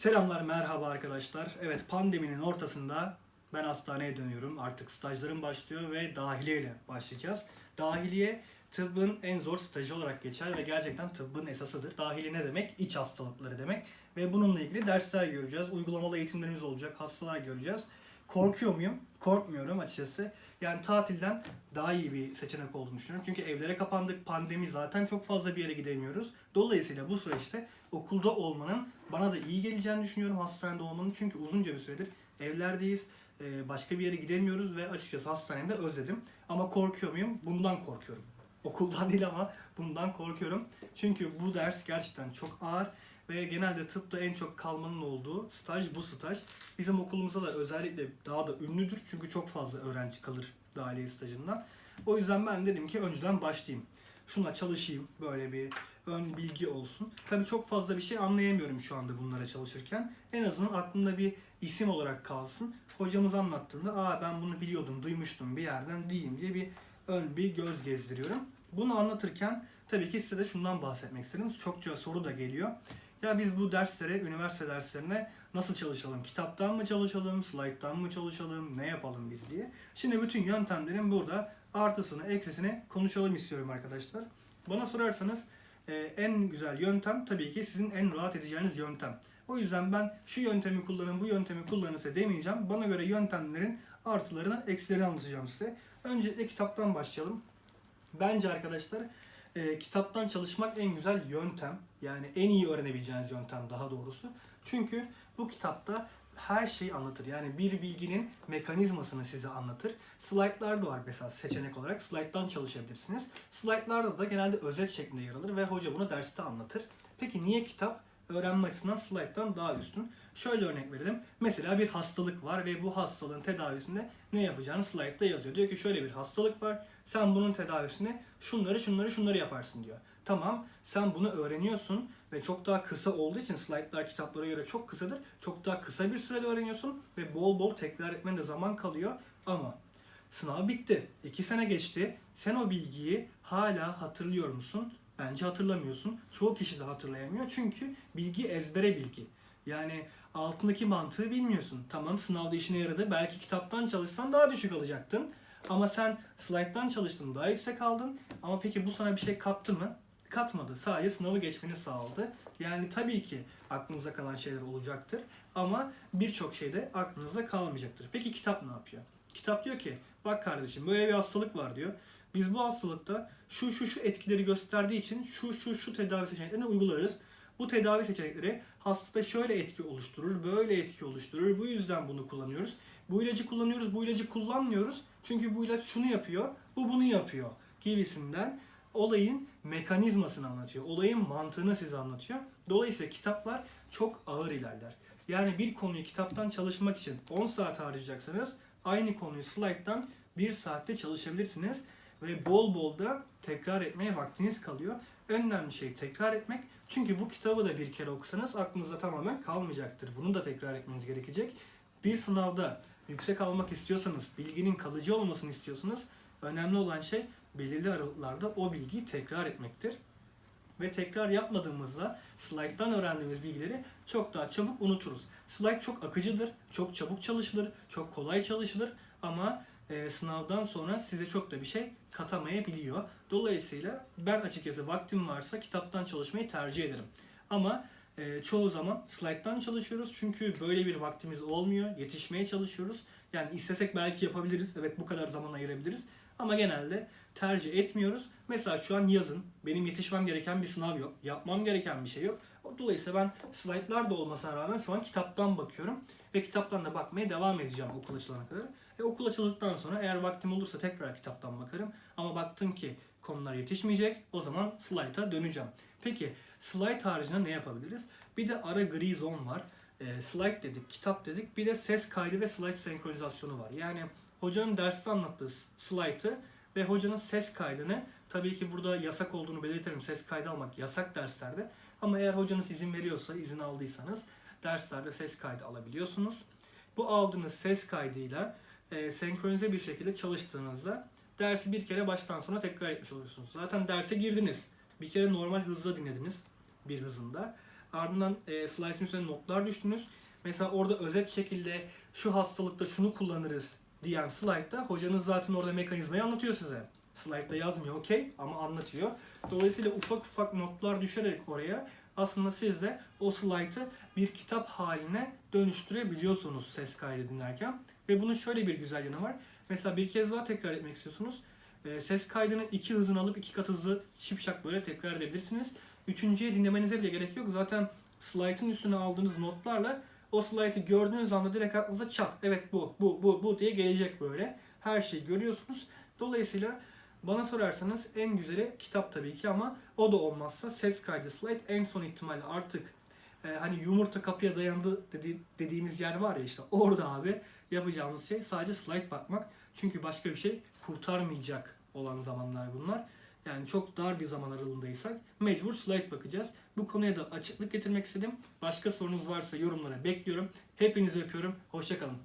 Selamlar, merhaba arkadaşlar. Evet, pandeminin ortasında ben hastaneye dönüyorum. Artık stajlarım başlıyor ve dahiliye ile başlayacağız. Dahiliye tıbbın en zor stajı olarak geçer ve gerçekten tıbbın esasıdır. Dahiliye ne demek? İç hastalıkları demek. Ve bununla ilgili dersler göreceğiz. Uygulamalı eğitimlerimiz olacak, hastalar göreceğiz. Korkuyor muyum? Korkmuyorum açıkçası. Yani tatilden daha iyi bir seçenek olduğunu düşünüyorum. Çünkü evlere kapandık, pandemi zaten çok fazla bir yere gidemiyoruz. Dolayısıyla bu süreçte okulda olmanın bana da iyi geleceğini düşünüyorum hastanede olmanın. Çünkü uzunca bir süredir evlerdeyiz. Ee, Başka bir yere gidemiyoruz ve açıkçası hastanemde özledim. Ama korkuyor muyum? Bundan korkuyorum. Okuldan değil ama bundan korkuyorum. Çünkü bu ders gerçekten çok ağır ve genelde tıpta en çok kalmanın olduğu staj bu staj. Bizim okulumuzda da özellikle daha da ünlüdür çünkü çok fazla öğrenci kalır dahiliye stajından. O yüzden ben dedim ki önceden başlayayım. Şuna çalışayım böyle bir ön bilgi olsun. Tabii çok fazla bir şey anlayamıyorum şu anda bunlara çalışırken. En azından aklımda bir isim olarak kalsın. Hocamız anlattığında aa ben bunu biliyordum, duymuştum bir yerden diyeyim diye bir ön bir göz gezdiriyorum. Bunu anlatırken tabii ki size de şundan bahsetmek istedim. Çokça soru da geliyor. Ya biz bu derslere, üniversite derslerine nasıl çalışalım? Kitaptan mı çalışalım, slayttan mı çalışalım, ne yapalım biz diye. Şimdi bütün yöntemlerin burada artısını, eksisini konuşalım istiyorum arkadaşlar. Bana sorarsanız e, en güzel yöntem tabii ki sizin en rahat edeceğiniz yöntem. O yüzden ben şu yöntemi kullanın, bu yöntemi kullanın size demeyeceğim. Bana göre yöntemlerin artılarını, eksilerini anlatacağım size. Öncelikle kitaptan başlayalım. Bence arkadaşlar e, kitaptan çalışmak en güzel yöntem. Yani en iyi öğrenebileceğiniz yöntem daha doğrusu. Çünkü bu kitapta her şeyi anlatır. Yani bir bilginin mekanizmasını size anlatır. Slaytlar da var mesela seçenek olarak. Slayttan çalışabilirsiniz. Slaytlarda da genelde özet şeklinde yer alır ve hoca bunu derste anlatır. Peki niye kitap? Öğrenme açısından slayttan daha üstün. Şöyle örnek verelim. Mesela bir hastalık var ve bu hastalığın tedavisinde ne yapacağını slaytta yazıyor. Diyor ki şöyle bir hastalık var. Sen bunun tedavisinde şunları şunları şunları yaparsın diyor. Tamam sen bunu öğreniyorsun ve çok daha kısa olduğu için slaytlar kitaplara göre çok kısadır. Çok daha kısa bir sürede öğreniyorsun ve bol bol tekrar etmen de zaman kalıyor. Ama sınav bitti. 2 sene geçti. Sen o bilgiyi hala hatırlıyor musun? Bence hatırlamıyorsun. Çoğu kişi de hatırlayamıyor. Çünkü bilgi ezbere bilgi. Yani altındaki mantığı bilmiyorsun. Tamam sınavda işine yaradı. Belki kitaptan çalışsan daha düşük alacaktın. Ama sen slayttan çalıştın daha yüksek aldın. Ama peki bu sana bir şey kattı mı? Katmadı. Sadece sınavı geçmeni sağladı. Yani tabii ki aklınıza kalan şeyler olacaktır. Ama birçok şey de aklınızda kalmayacaktır. Peki kitap ne yapıyor? Kitap diyor ki bak kardeşim böyle bir hastalık var diyor. Biz bu hastalıkta şu şu şu etkileri gösterdiği için şu şu şu tedavi seçeneklerini uygularız. Bu tedavi seçenekleri hastada şöyle etki oluşturur, böyle etki oluşturur. Bu yüzden bunu kullanıyoruz. Bu ilacı kullanıyoruz, bu ilacı kullanmıyoruz. Çünkü bu ilaç şunu yapıyor, bu bunu yapıyor gibisinden olayın mekanizmasını anlatıyor. Olayın mantığını size anlatıyor. Dolayısıyla kitaplar çok ağır ilerler. Yani bir konuyu kitaptan çalışmak için 10 saat harcayacaksanız aynı konuyu slayttan 1 saatte çalışabilirsiniz ve bol bol da tekrar etmeye vaktiniz kalıyor. Önemli şey tekrar etmek. Çünkü bu kitabı da bir kere okusanız aklınızda tamamen kalmayacaktır. Bunu da tekrar etmeniz gerekecek. Bir sınavda yüksek almak istiyorsanız, bilginin kalıcı olmasını istiyorsanız önemli olan şey belirli aralıklarda o bilgiyi tekrar etmektir. Ve tekrar yapmadığımızda slayttan öğrendiğimiz bilgileri çok daha çabuk unuturuz. Slide çok akıcıdır, çok çabuk çalışılır, çok kolay çalışılır ama e, sınavdan sonra size çok da bir şey katamayabiliyor. Dolayısıyla ben açıkçası vaktim varsa kitaptan çalışmayı tercih ederim. Ama e, çoğu zaman slayttan çalışıyoruz çünkü böyle bir vaktimiz olmuyor. Yetişmeye çalışıyoruz. Yani istesek belki yapabiliriz. Evet bu kadar zaman ayırabiliriz. Ama genelde tercih etmiyoruz. Mesela şu an yazın benim yetişmem gereken bir sınav yok. Yapmam gereken bir şey yok. Dolayısıyla ben slaytlar da olmasına rağmen şu an kitaptan bakıyorum. Ve kitaptan da bakmaya devam edeceğim okul açılana kadar. E, okul açıldıktan sonra eğer vaktim olursa tekrar kitaptan bakarım. Ama baktım ki konular yetişmeyecek o zaman slayta döneceğim. Peki slide haricinde ne yapabiliriz? Bir de ara gri zon var. E, slide dedik, kitap dedik. Bir de ses kaydı ve slide senkronizasyonu var. Yani hocanın derste anlattığı slaytı ve hocanın ses kaydını tabii ki burada yasak olduğunu belirtelim. Ses kaydı almak yasak derslerde. Ama eğer hocanız izin veriyorsa, izin aldıysanız derslerde ses kaydı alabiliyorsunuz. Bu aldığınız ses kaydıyla e, senkronize bir şekilde çalıştığınızda dersi bir kere baştan sona tekrar etmiş oluyorsunuz. Zaten derse girdiniz. Bir kere normal hızla dinlediniz bir hızında. Ardından e, slide'ın üstüne notlar düştünüz. Mesela orada özet şekilde şu hastalıkta şunu kullanırız diyen slide'da hocanız zaten orada mekanizmayı anlatıyor size. Slide'da yazmıyor okey ama anlatıyor. Dolayısıyla ufak ufak notlar düşerek oraya aslında siz de o slide'ı bir kitap haline dönüştürebiliyorsunuz ses kaydı dinlerken. Ve bunun şöyle bir güzel yanı var. Mesela bir kez daha tekrar etmek istiyorsunuz. Ee, ses kaydını iki hızını alıp iki kat hızlı şipşak böyle tekrar edebilirsiniz. Üçüncüye dinlemenize bile gerek yok. Zaten slide'ın üstüne aldığınız notlarla o slide'ı gördüğünüz anda direkt aklınıza çat. Evet bu, bu, bu, bu diye gelecek böyle. Her şeyi görüyorsunuz. Dolayısıyla bana sorarsanız en güzeli kitap tabii ki ama o da olmazsa ses kaydı slide en son ihtimalle artık e, hani yumurta kapıya dayandı dedi, dediğimiz yer var ya işte orada abi yapacağımız şey sadece slide bakmak. Çünkü başka bir şey kurtarmayacak olan zamanlar bunlar. Yani çok dar bir zaman aralığındaysak mecbur slide bakacağız. Bu konuya da açıklık getirmek istedim. Başka sorunuz varsa yorumlara bekliyorum. Hepinizi öpüyorum. Hoşçakalın.